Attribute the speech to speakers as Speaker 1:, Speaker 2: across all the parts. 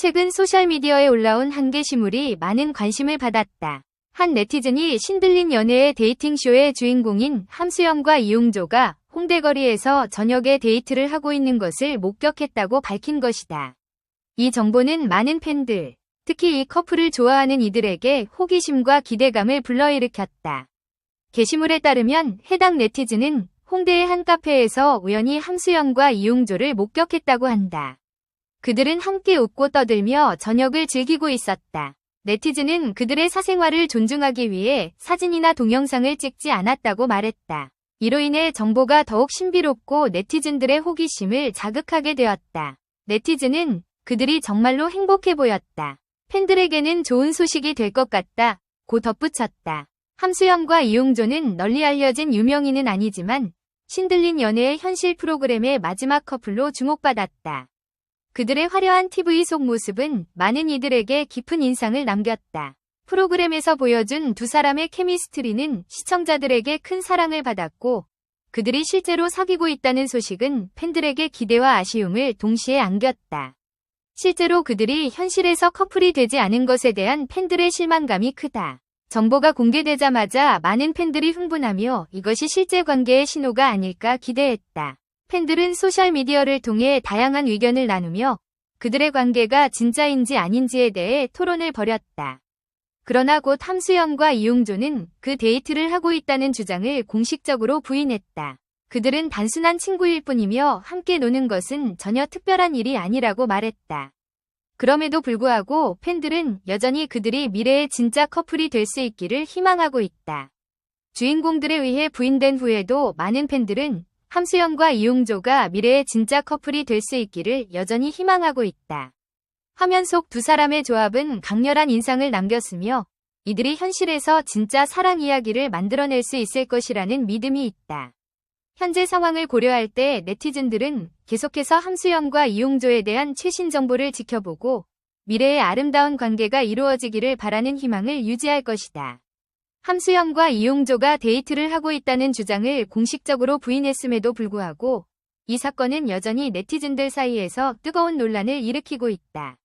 Speaker 1: 최근 소셜미디어에 올라온 한 게시물이 많은 관심을 받았다. 한 네티즌이 신들린 연애의 데이팅쇼의 주인공인 함수영과 이용조가 홍대거리에서 저녁에 데이트를 하고 있는 것을 목격했다고 밝힌 것이다. 이 정보는 많은 팬들, 특히 이 커플을 좋아하는 이들에게 호기심과 기대감을 불러일으켰다. 게시물에 따르면 해당 네티즌은 홍대의 한 카페에서 우연히 함수영과 이용조를 목격했다고 한다. 그들은 함께 웃고 떠들며 저녁을 즐기고 있었다. 네티즌은 그들의 사생활을 존중하기 위해 사진이나 동영상을 찍지 않았다고 말했다. 이로 인해 정보가 더욱 신비롭고 네티즌들의 호기심을 자극하게 되었다. 네티즌은 그들이 정말로 행복해 보였다. 팬들에게는 좋은 소식이 될 것 같다. 고 덧붙였다. 함수영과 이용조는 널리 알려진 유명인은 아니지만 신들린 연애의 현실 프로그램의 마지막 커플로 주목받았다. 그들의 화려한 TV 속 모습은 많은 이들에게 깊은 인상을 남겼다. 프로그램에서 보여준 두 사람의 케미스트리는 시청자들에게 큰 사랑을 받았고 그들이 실제로 사귀고 있다는 소식은 팬들에게 기대와 아쉬움을 동시에 안겼다. 실제로 그들이 현실에서 커플이 되지 않은 것에 대한 팬들의 실망감이 크다. 정보가 공개되자마자 많은 팬들이 흥분하며 이것이 실제 관계의 신호가 아닐까 기대했다. 팬들은 소셜미디어를 통해 다양한 의견을 나누며 그들의 관계가 진짜인지 아닌지에 대해 토론을 벌였다. 그러나 곧 함수영과 이용조는 그 데이트를 하고 있다는 주장을 공식적으로 부인했다. 그들은 단순한 친구일 뿐이며 함께 노는 것은 전혀 특별한 일이 아니라고 말했다. 그럼에도 불구하고 팬들은 여전히 그들이 미래의 진짜 커플이 될 수 있기를 희망하고 있다. 주인공들에 의해 부인된 후에도 많은 팬들은 함수영과 이용조가 미래의 진짜 커플이 될 수 있기를 여전히 희망하고 있다. 화면 속 두 사람의 조합은 강렬한 인상을 남겼으며 이들이 현실에서 진짜 사랑 이야기를 만들어낼 수 있을 것이라는 믿음이 있다. 현재 상황을 고려할 때 네티즌들은 계속해서 함수영과 이용조에 대한 최신 정보를 지켜보고 미래의 아름다운 관계가 이루어지기를 바라는 희망을 유지할 것이다. 함수영과 이용조가 데이트를 하고 있다는 주장을 공식적으로 부인했음에도 불구하고 이 사건은 여전히 네티즌들 사이에서 뜨거운 논란을 일으키고 있다.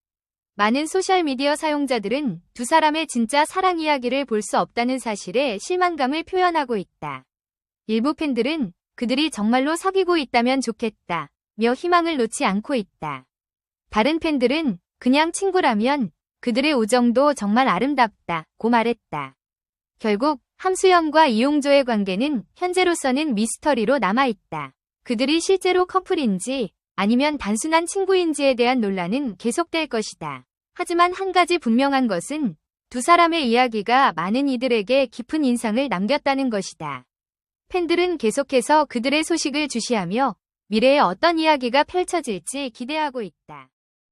Speaker 1: 많은 소셜미디어 사용자들은 두 사람의 진짜 사랑 이야기를 볼 수 없다는 사실에 실망감을 표현하고 있다. 일부 팬들은 그들이 정말로 사귀고 있다면 좋겠다. 며 희망을 놓지 않고 있다. 다른 팬들은 그냥 친구라면 그들의 우정도 정말 아름답다. 고 말했다. 결국 함수영과 이용조의 관계는 현재로서는 미스터리로 남아있다. 그들이 실제로 커플인지 아니면 단순한 친구인지에 대한 논란은 계속될 것이다. 하지만 한 가지 분명한 것은 두 사람의 이야기가 많은 이들에게 깊은 인상을 남겼다는 것이다. 팬들은 계속해서 그들의 소식을 주시하며 미래에 어떤 이야기가 펼쳐질지 기대하고 있다.